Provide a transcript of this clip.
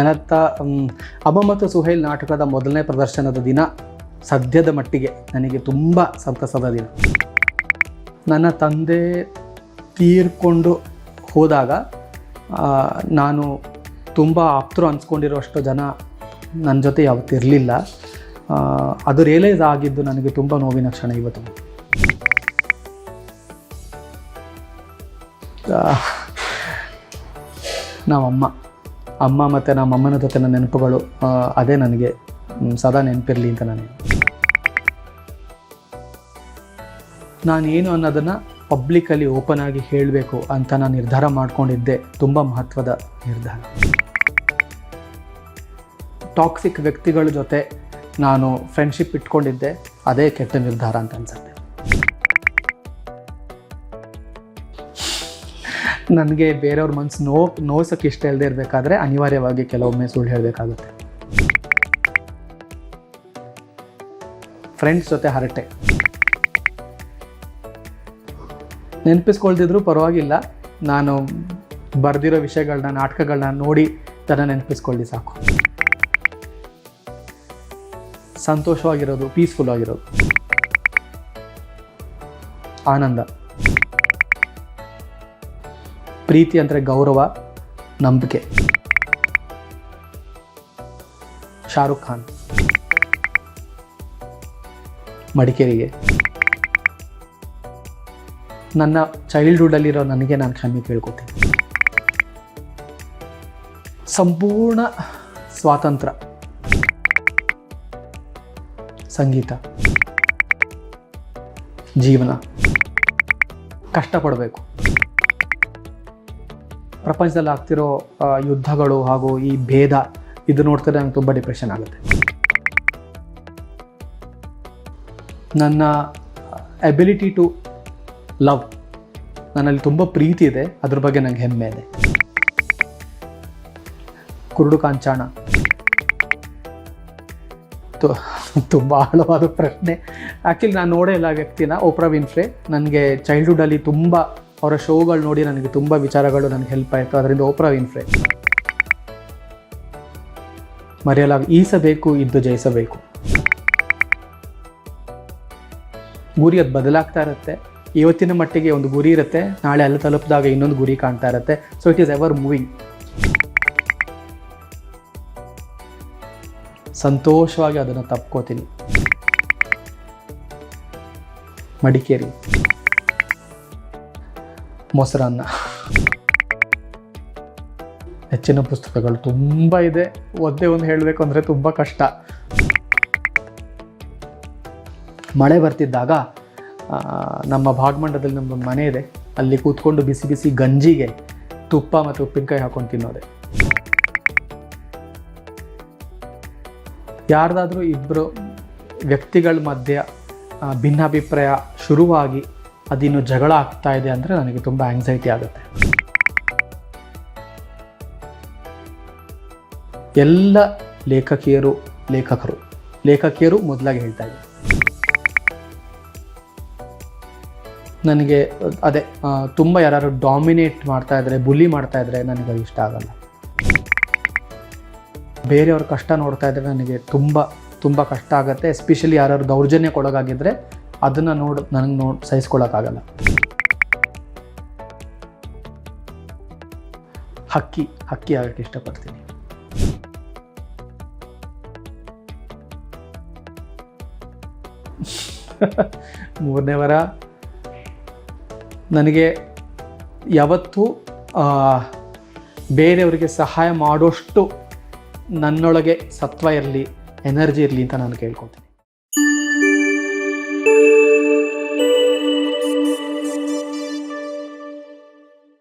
ನನ್ನತ್ತ ಅಮ್ಮ ಮತ್ತು ಸುಹೈಲ್ ನಾಟಕದ ಮೊದಲನೇ ಪ್ರದರ್ಶನದ ದಿನ ಸದ್ಯದ ಮಟ್ಟಿಗೆ ನನಗೆ ತುಂಬ ಸಂತಸದ ದಿನ. ನನ್ನ ತಂದೆ ತೀರ್ಕೊಂಡು ಹೋದಾಗ ನಾನು ತುಂಬ ಆಪ್ತರು ಅನ್ಸ್ಕೊಂಡಿರೋಷ್ಟು ಜನ ನನ್ನ ಜೊತೆ ಯಾವತ್ತಿರಲಿಲ್ಲ. ಅದು ರಿಯಲೈಸ್ ಆಗಿದ್ದು ನನಗೆ ತುಂಬ ನೋವಿನ ಕ್ಷಣ ಇವತ್ತು. ನಾವಮ್ಮ. ಅಮ್ಮ ಮತ್ತು ನಮ್ಮ ಅಮ್ಮನ ಜೊತೆ ನನ್ನ ನೆನಪುಗಳು ಅದೇ ನನಗೆ ಸದಾ ನೆನಪಿರಲಿ ಅಂತ ನಾನು ನಾನೇನು ಅನ್ನೋದನ್ನು ಪಬ್ಲಿಕಲ್ಲಿ ಓಪನ್ ಆಗಿ ಹೇಳಬೇಕು ಅಂತ ನಾನು ನಿರ್ಧಾರ ಮಾಡ್ಕೊಂಡಿದ್ದೆ. ತುಂಬ ಮಹತ್ವದ ನಿರ್ಧಾರ. ಟಾಕ್ಸಿಕ್ ವ್ಯಕ್ತಿಗಳ ಜೊತೆ ನಾನು ಫ್ರೆಂಡ್ಶಿಪ್ ಇಟ್ಕೊಂಡಿದ್ದೆ. ಅದೇ ಕೆಟ್ಟ ನಿರ್ಧಾರ ಅಂತ ಅನ್ಸುತ್ತೆ. ನನಗೆ ಬೇರೆಯವ್ರ ಮನಸ್ಸು ನೋ ಇಷ್ಟ ಇಲ್ಲದೆ ಇರಬೇಕಾದ್ರೆ ಅನಿವಾರ್ಯವಾಗಿ ಕೆಲವೊಮ್ಮೆ ಸುಳ್ಳು ಹೇಳಬೇಕಾಗುತ್ತೆ. ಫ್ರೆಂಡ್ಸ್ ಜೊತೆ ಹರಟೆ. ನೆನಪಿಸ್ಕೊಳ್ದಿದ್ರು ಪರವಾಗಿಲ್ಲ. ನಾನು ಬರೆದಿರೋ ವಿಷಯಗಳನ್ನ ನಾಟಕಗಳನ್ನ ನೋಡಿ ತನ್ನ ನೆನಪಿಸ್ಕೊಳ್ಳಿ ಸಾಕು. ಸಂತೋಷವಾಗಿರೋದು ಪೀಸ್ಫುಲ್ ಆಗಿರೋದು. ಆನಂದ. ಪ್ರೀತಿ ಅಂದರೆ ಗೌರವ, ನಂಬಿಕೆ. ಶಾರುಖ್ ಖಾನ್. ಮಡಿಕೇರಿಗೆ. ನನ್ನ ಚೈಲ್ಡ್ಹುಡಲ್ಲಿರೋ ನನಗೆ ನಾನು ಕ್ಷಮೆ ಕೇಳ್ಕೊತೀನಿ. ಸಂಪೂರ್ಣ ಸ್ವಾತಂತ್ರ್ಯ. ಸಂಗೀತ. ಜೀವನ. ಕಷ್ಟಪಡಬೇಕು. ಪ್ರಪಂಚದಲ್ಲಿ ಆಗ್ತಿರೋ ಯುದ್ಧಗಳು ಹಾಗೂ ಈ ಭೇದ, ಇದು ನೋಡ್ತಾರೆ ನಂಗೆ ತುಂಬ ಡಿಪ್ರೆಷನ್ ಆಗುತ್ತೆ. ನನ್ನ ಎಬಿಲಿಟಿ ಟು ಲವ್ ನನ್ನಲ್ಲಿ ತುಂಬ ಪ್ರೀತಿ ಇದೆ, ಅದ್ರ ಬಗ್ಗೆ ನಂಗೆ ಹೆಮ್ಮೆ ಇದೆ. ಕುರುಡು ಕಾಂಚಾಣ ತುಂಬ ಆಳವಾದ ಪ್ರಶ್ನೆ. ಆ್ಯಕ್ಚುಲಿ ನಾನು ನೋಡೇ ಇಲ್ಲ ವ್ಯಕ್ತಿನ ಓಪ್ರಾ ವಿನ್ಫ್ರೆ ನನಗೆ ಚೈಲ್ಡ್ಹುಡ್ಡಲ್ಲಿ ತುಂಬ ಅವರ ಶೋಗಳು ನೋಡಿ ನನಗೆ ತುಂಬ ವಿಚಾರಗಳು ನನಗೆ ಹೆಲ್ಪ್ ಆಯಿತು. ಅದರಿಂದ ಓಪ್ರಾ ವಿನ್ಫ್ರೆ ಮರೆಯಲಾಗ ಈಸಬೇಕು, ಇದ್ದು ಜಯಿಸಬೇಕು. ಗುರಿ ಅದು ಬದಲಾಗ್ತಾ ಇರುತ್ತೆ. ಇವತ್ತಿನ ಮಟ್ಟಿಗೆ ಒಂದು ಗುರಿ ಇರುತ್ತೆ. ನಾಳೆ ಅಲ್ಲಿ ತಲುಪಿದಾಗ ಇನ್ನೊಂದು ಗುರಿ ಕಾಣ್ತಾ ಇರುತ್ತೆ. So it is ever moving ಸಂತೋಷವಾಗಿ ಅದನ್ನು ತಪ್ಕೋತೀನಿ. ಮಡಿಕೇರಿ. ಮೊಸರನ್ನ. ಹೆಚ್ಚಿನ ಪುಸ್ತಕಗಳು ತುಂಬ ಇದೆ. ಒದ್ದೇ ಒಂದು ಹೇಳಬೇಕು ಅಂದರೆ ತುಂಬ ಕಷ್ಟ. ಮಳೆ ಬರ್ತಿದ್ದಾಗ ನಮ್ಮ ಭಾಗಮಂಡದಲ್ಲಿ ನಮ್ಮ ಮನೆ ಇದೆ. ಅಲ್ಲಿ ಕೂತ್ಕೊಂಡು ಬಿಸಿ ಬಿಸಿ ಗಂಜಿಗೆ ತುಪ್ಪ ಮತ್ತು ಉಪ್ಪಿನಕಾಯಿ ಹಾಕೊಂಡು ತಿನ್ನೋದೆ. ಯಾರ್ದಾದ್ರೂ ಇಬ್ಬರು ವ್ಯಕ್ತಿಗಳ ಮಧ್ಯೆ ಭಿನ್ನಾಭಿಪ್ರಾಯ ಶುರುವಾಗಿ ಅದಿನ್ನು ಜಗಳ ಆಗ್ತಾ ಇದೆ ಅಂದರೆ ನನಗೆ ತುಂಬ ಆ್ಯಂಗ್ಸೈಟಿ ಆಗುತ್ತೆ. ಎಲ್ಲ ಲೇಖಕಿಯರು, ಲೇಖಕರು, ಲೇಖಕಿಯರು ಮೊದಲಾಗಿ ಹೇಳ್ತಾ ಇದ್ದಾರೆ. ನನಗೆ, ಅದೇ ತುಂಬ ಯಾರು ಡಾಮಿನೇಟ್ ಮಾಡ್ತಾ ಇದ್ದಾರೆ ಬುಲಿ ಮಾಡ್ತಾ ಇದ್ರೆ ನನಗೆ ಅದು ಇಷ್ಟ ಆಗಲ್ಲ. ಬೇರೆಯವ್ರ ಕಷ್ಟ ನೋಡ್ತಾ ಇದ್ರೆ ನನಗೆ ತುಂಬ ತುಂಬ ಕಷ್ಟ ಆಗುತ್ತೆ. ಎಸ್ಪೆಷಲಿ ಯಾರು ದೌರ್ಜನ್ಯ ಕೊಡೋಗಾಗಿದ್ದರೆ ಅದನ್ನು ನೋಡಿ, ನನಗೆ ನೋಡಿ ಸಹಿಸ್ಕೊಳ್ಳೋಕ್ಕಾಗಲ್ಲ ಹಕ್ಕಿ ಹಕ್ಕಿ ಆಗಕ್ಕೆ ಇಷ್ಟಪಡ್ತೀನಿ. ಮೂರನೇ ವಾರ. ನನಗೆ ಯಾವತ್ತೂ ಬೇರೆಯವರಿಗೆ ಸಹಾಯ ಮಾಡೋಷ್ಟು ನನ್ನೊಳಗೆ ಸತ್ವ ಇರಲಿ, ಎನರ್ಜಿ ಇರಲಿ ಅಂತ ನಾನು ಕೇಳ್ಕೊತೀನಿ